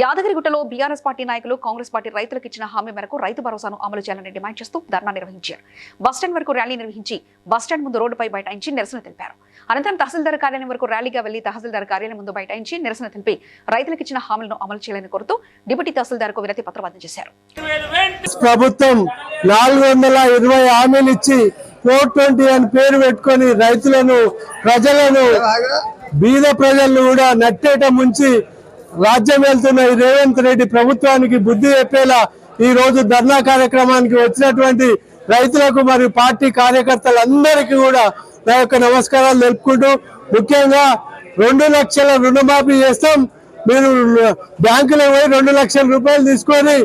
యాదగిరిగుట్టలో BRS party నాయకులు Congress party రైతులకు ఇచ్చిన హామీ మేరకు రైతు భరోసాను అమలు చేయాలని డిమాండ్ చేస్తూ ధర్నా నిర్వహించారు. బస్టాండ్ వరకు ర్యాలీ నిర్వహించి బస్టాండ్ ముందు రోడ్డుపై బైఠాయించి నిరసన తెలిపారు. అనంతరం తహసీల్దార్ కార్యాలయం వరకు ర్యాలీగా వెళ్ళి తహసీల్దార్ కార్యాలయం ముందు బైఠాయించి నిరసన తెలిపి రైతులకు ఇచ్చిన హామీలను అమలు చేయాలని కోరుతూ డిప్యూటీ తహసీల్దార్కు వినతి పత్రం అందజేశారు ప్రభుత్వం నాలుగు వందల ఇరవై హామీలు ఇచ్చి ఫోర్ ట్వంటీ అని పేరు పెట్టుకొని రైతులను ప్రజలను బీద ప్రజలను కూడా నట్టేట ముంచి రాజ్యం వెళ్తున్న ఈ రేవంత్ రెడ్డి ప్రభుత్వానికి బుద్ధి చెప్పేలా ఈ రోజు ధర్నా కార్యక్రమానికి వచ్చినటువంటి రైతులకు మరియు పార్టీ కార్యకర్తలందరికీ కూడా నా యొక్క నమస్కారాలు తెలుపుకుంటూ ముఖ్యంగా రెండు లక్షల రుణమాఫీ చేస్తాం. మీరు బ్యాంకులో పోయి రెండు లక్షల రూపాయలు తీసుకొని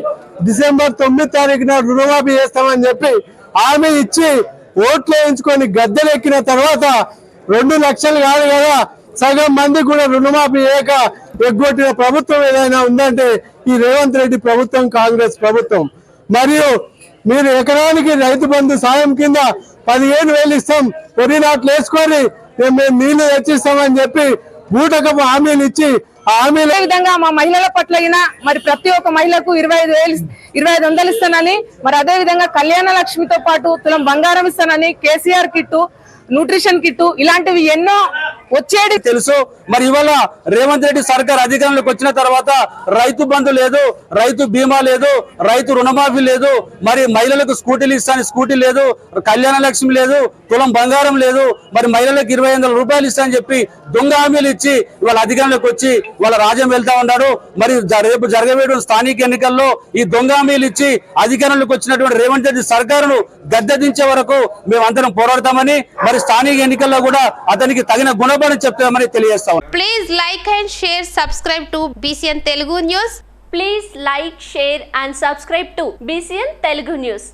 డిసెంబర్ తొమ్మిది తారీఖున రుణమాఫీ చేస్తామని చెప్పి హామీ ఇచ్చి ఓట్లు వేయించుకొని గద్దెలెక్కిన తర్వాత రెండు లక్షలు కాదు కదా సగం మంది కూడా రుణమాఫీ చేయక ఎగ్గొట్టిన ప్రభుత్వం ఏదైనా ఉందంటే ఈ రేవంత్ రెడ్డి ప్రభుత్వం కాంగ్రెస్ ప్రభుత్వం. మరియు మీరు ఎకరానికి రైతు బంధు సాయం కింద పదిహేను వేలు ఇస్తాం వరి నాట్లు వేసుకొని మేము నీళ్ళు తెచ్చిస్తామని చెప్పి బూటకపు హామీలు ఇచ్చి ఆ అదే విధంగా మా మహిళల పట్ల అయినా మరి ప్రతి ఒక్క మహిళకు ఇరవై ఐదు వేలు ఇరవై ఐదు వందలు ఇస్తానని మరి అదే విధంగా కళ్యాణ లక్ష్మితో పాటు తులం బంగారం ఇస్తానని కేసీఆర్ కిట్టు న్యూట్రిషన్ కిట్టు ఇలాంటివి ఎన్నో వచ్చేది తెలుసు. మరి ఇవాళ రేవంత్ రెడ్డి సర్కార్ అధికారంలోకి వచ్చిన తర్వాత రైతు బంధు లేదు రైతు బీమా లేదు రైతు రుణమాఫీ లేదు మరి మహిళలకు స్కూటీలు ఇస్తాను స్కూటీ లేదు కళ్యాణ లక్ష్మి లేదు తులం బంగారం లేదు మరి మహిళలకు ఇరవై వందల రూపాయలు ఇస్తానని చెప్పి దొంగ హామీలు ఇచ్చి వాళ్ళ అధికారంలోకి వచ్చి వాళ్ళ రాజ్యం వెళ్తా ఉన్నాడు. మరి జ- రేపు జరగబోయే స్థానిక ఎన్నికల్లో ఈ దొంగ హామీలు ఇచ్చి అధికారంలోకి వచ్చినటువంటి రేవంత్ రెడ్డి సర్కారును గద్దె దించే వరకు మేమందరం పోరాడతామని మరి స్థానిక ఎన్నికల్లో కూడా అతనికి తగిన గుణపడి చెప్తామని తెలియజేస్తాం Please like and share, subscribe to BCN Telugu News. Please like, share and subscribe to BCN Telugu News.